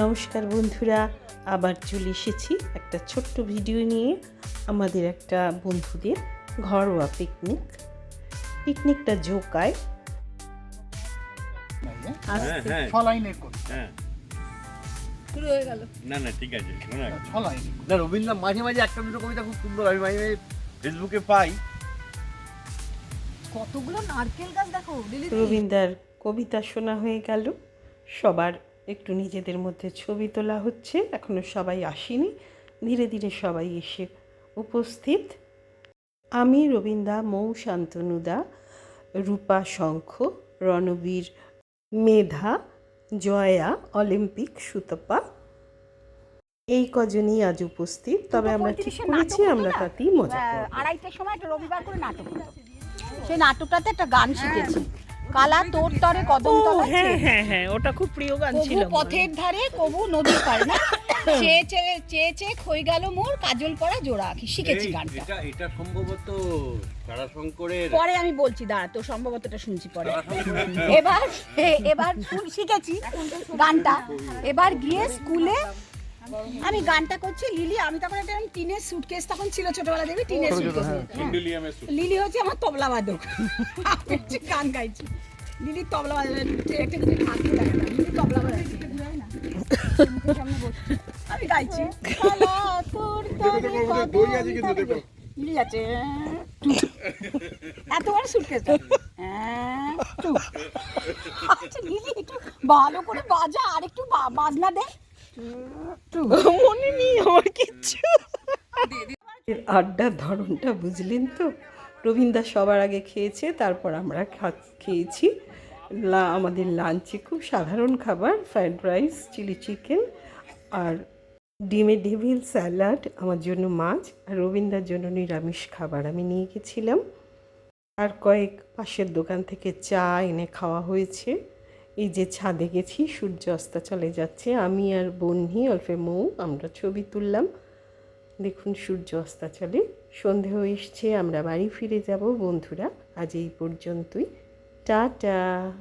নমস্কার বন্ধুরা আবার চলে এসেছি একটা ছোট্ট ভিডিও নিয়ে আমাদের একটা বন্ধুদের ঘরোয়া পিকনিক পিকনিকটা জোকায়। হ্যাঁ হ্যাঁ। হ্যাঁ। শুরু হয়ে গেল। না না ঠিক আছে না। রবীন্দ্রনাথ মাঝে মাঝে একটা দুটো কবিতা খুব সুন্দর আমি মাঝে মাঝে ফেসবুকে পাই। কতগুলো নারকেল গাছ দেখো রবীন্দ্রার কবিতা শোনা হয়ে গেল। সবার একটু নিজেদের মধ্যে ছবি তোলা হচ্ছে। এখনও সবাই আসেনি। ধীরে ধীরে সবাই এসে উপস্থিত। আমি রবীন্দ্রা মৌ শান্তনুদা রূপা শঙ্খ রণবীর মেধা জয়া অলিম্পিক সুতপা। এই কজনই আজ উপস্থিত। তবে আমরা ঠিক করেছি আমরা তাতেই মজা আড়াইটার সময় একটা রবিবার করে নাটক সেই নাটকটাতে একটা গান শিখেছি। কালা তোর তরে কদম তলায় চেয়ে। হ্যাঁ হ্যাঁ ওটা খুব প্রিয় গান কবু পথের ধারে কবু নদীর পারে না? চেয়ে চেয়ে চেয়ে চেয়ে খই গেল মোর কাজল পরা জোড়া আঁকি শিখেছি গানটা। এটা এটা সম্ভবত তারাশঙ্করের পরে আমি বলছি দাঁড়া তো সম্ভবত এটা শুনছি পরে। এবার এবার শিখেছি গানটা। এবার গিয়ে স্কুলে আমি গানটা করছি লিলি আমি তখন একটা টিনের সুটকেস তখন ছিল ছোটবেলা দেবী টিনের সুটকেস লিলি হচ্ছে আমার তবলা বাদক। আমি হচ্ছে গান গাইছি। লিলি তবলা বাজাবে একটা কিছু ঠাকুর লাগে লিলি তবলা বসে। আমি গাইছি। লিলি যাচ্ছে এত বড় সুটকেসটা আচ্ছা লিলি একটু ভালো করে বাজা আর একটু বা- বাজনা দে। মনে নেই আমার কিচ্ছু। আড্ডার ধরনটা বুঝলেন তো? রবীন্দা সবার আগে খেয়েছে, তারপর আমরা খেয়েছি। আমাদের লাঞ্চে খুব সাধারণ খাবার ফ্রাইড রাইস চিলি চিকেন আর ডিমে ডেভিল স্যালাড আমার জন্য মাছ আর রবীন্দার জন্য নিরামিষ খাবার আমি নিয়ে গেছিলাম। আর কয়েক পাশের দোকান থেকে চা এনে খাওয়া হয়েছে। এই যে ছাদে গেছি, সূর্য অস্তা চলে যাচ্ছে। আমি আর বন্ধি অল্পে মৌ, আমরা ছবি তুললাম। দেখুন, সূর্য অস্তাচলে সন্ধে হয়ে এসছে, আমরা বাড়ি ফিরে যাব বন্ধুরা। আজ এই পর্যন্তই। টাটা!